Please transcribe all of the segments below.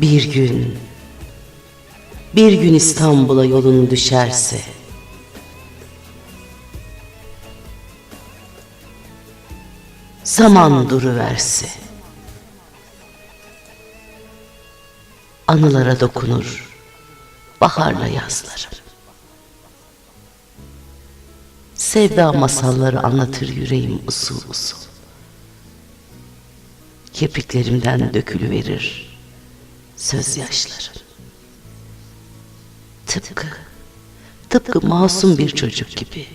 Bir gün, bir gün İstanbul'a yolun düşerse, zaman duruverse, anılara dokunur, baharla yazlarım. Sevda masalları anlatır yüreğim usul usul. Kirpiklerimden dökülüverir söz yaşları. Tıpkı, tıpkı masum bir çocuk gibi.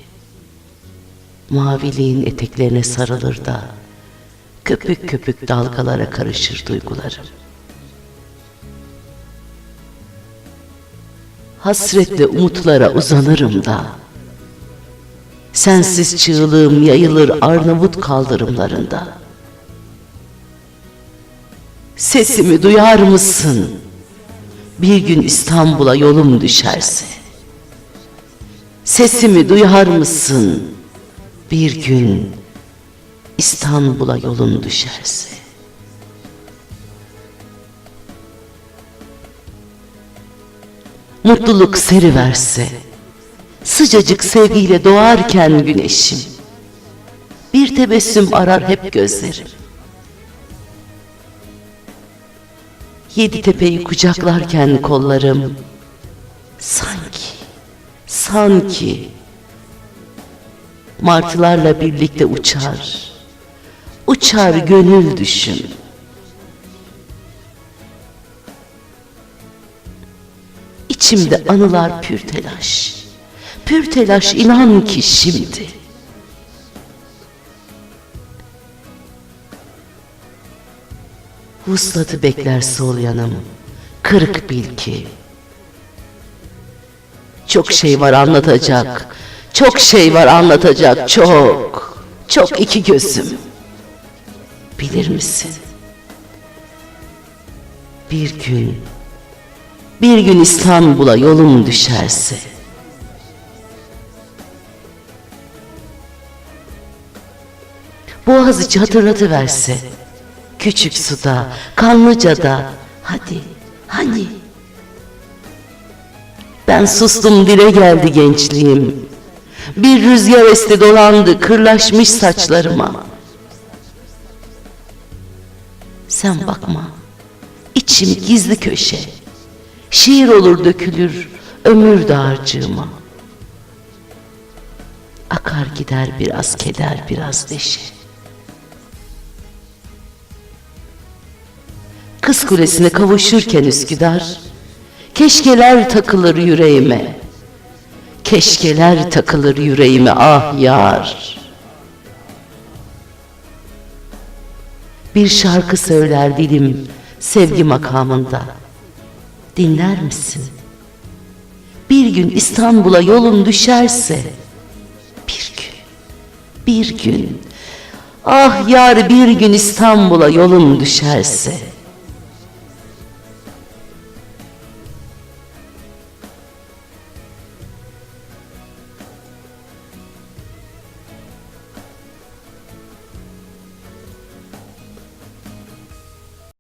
Maviliğin eteklerine sarılır da köpük köpük dalgalara karışır duygularım. Hasretle umutlara uzanırım da sensiz çığlığım yayılır Arnavut kaldırımlarında. Sesimi duyar mısın? Bir gün İstanbul'a yolum düşerse. Sesimi duyar mısın? Bir gün İstanbul'a yolun düşerse. Mutluluk seriverse, sıcacık sevgiyle doğarken güneşim, bir tebessüm arar hep gözlerim. Yedi tepeyi kucaklarken kollarım, sanki, sanki, martılarla birlikte uçar, uçar gönül düşün. İçimde anılar pür telaş, pür telaş inan ki şimdi. Vuslatı bekler sol yanım, kırık bil ki. Çok şey var anlatacak, çok şey var anlatacak, çok, çok iki gözüm. Bilir misin? Bir gün, bir gün İstanbul'a yolum düşerse, Boğaziçi hatırlatıverse, küçük suda, Kanlıca'da, hadi, hani? Ben sustum dile geldi gençliğim. Bir rüzgar esti dolandı kırlaşmış saçlarıma. Sen bakma, içim gizli köşe. Şiir olur dökülür ömür dağarcığıma. Akar gider biraz keder biraz neşe. Kız kulesine kavuşurken Üsküdar, keşkeler takılır yüreğime. Keşkeler takılır yüreğime ah yar. Bir şarkı söyler dilim sevgi makamında. Dinler misin? Bir gün İstanbul'a yolun düşerse, bir gün, bir gün, ah yar bir gün İstanbul'a yolun düşerse,